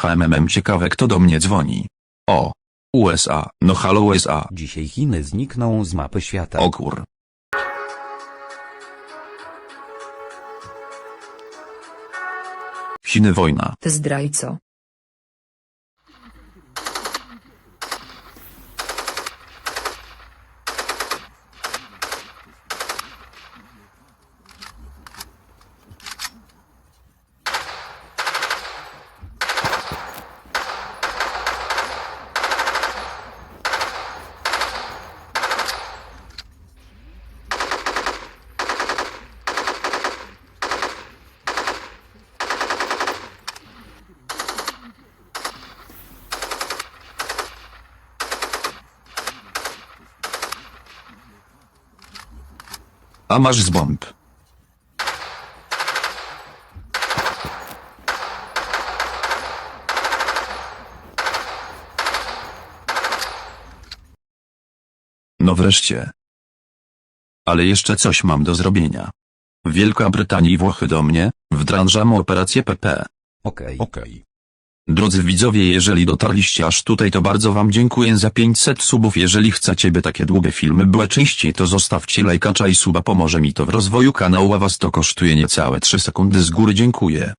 HMMM ciekawe kto do mnie dzwoni. O. USA, no halo USA. Dzisiaj Chiny znikną z mapy świata. O kur. Chiny wojna. Ty zdrajco. A masz z bomb. No wreszcie. Ale jeszcze coś mam do zrobienia. Wielka Brytania i Włochy do mnie, wdrażamy operację PP. Okej. Okej. Drodzy widzowie, jeżeli dotarliście aż tutaj, to bardzo wam dziękuję za 500 subów. Jeżeli chcecie, by takie długie filmy były częściej, to zostawcie lajkacza i suba, pomoże mi to w rozwoju kanału, a was to kosztuje niecałe 3 sekundy z góry. Dziękuję.